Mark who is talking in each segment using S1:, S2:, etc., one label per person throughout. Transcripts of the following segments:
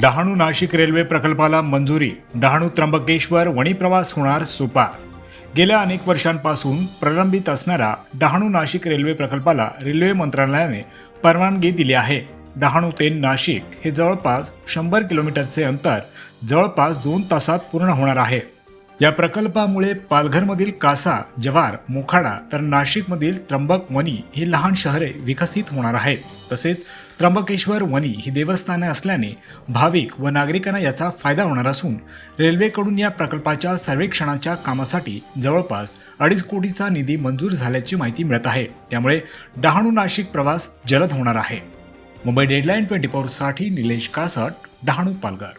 S1: Dahanu Nashik railway प्रकल्पाला मंजुरी. डहाणू त्र्यंबकेश्वर वणी प्रवास होणार सोपा. गेल्या अनेक वर्षांपासून प्रलंबित असणाऱ्या डहाणू नाशिक रेल्वे प्रकल्पाला रेल्वे मंत्रालयाने परवानगी दिली आहे. डहाणू ते नाशिक हे जवळपास शंभर किलोमीटरचे अंतर जवळपास दोन तासात पूर्ण होणार आहे. या प्रकल्पामुळे पालघरमधील कासा जव्हार मोखाडा तर नाशिकमधील त्र्यंबक वनी ही लहान शहरे विकसित होणार आहेत. तसेच त्र्यंबकेश्वर वनी ही देवस्थाने असल्याने भाविक व नागरिकांना याचा फायदा होणार असून रेल्वेकडून या प्रकल्पाच्या सर्वेक्षणाच्या कामासाठी जवळपास अडीच कोटीचा निधी मंजूर झाल्याची माहिती मिळत आहे. त्यामुळे डहाणू नाशिक प्रवास जलद होणार आहे. मुंबई डेडलाईन ट्वेंटी फोरसाठी निलेश कासट डहाणू पालघर.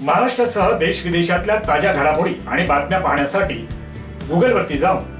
S1: महाराष्ट्रासह देश विदेशातल्या ताज्या घडामोडी आणि बातम्या पाहण्यासाठी गुगलवरती जाऊन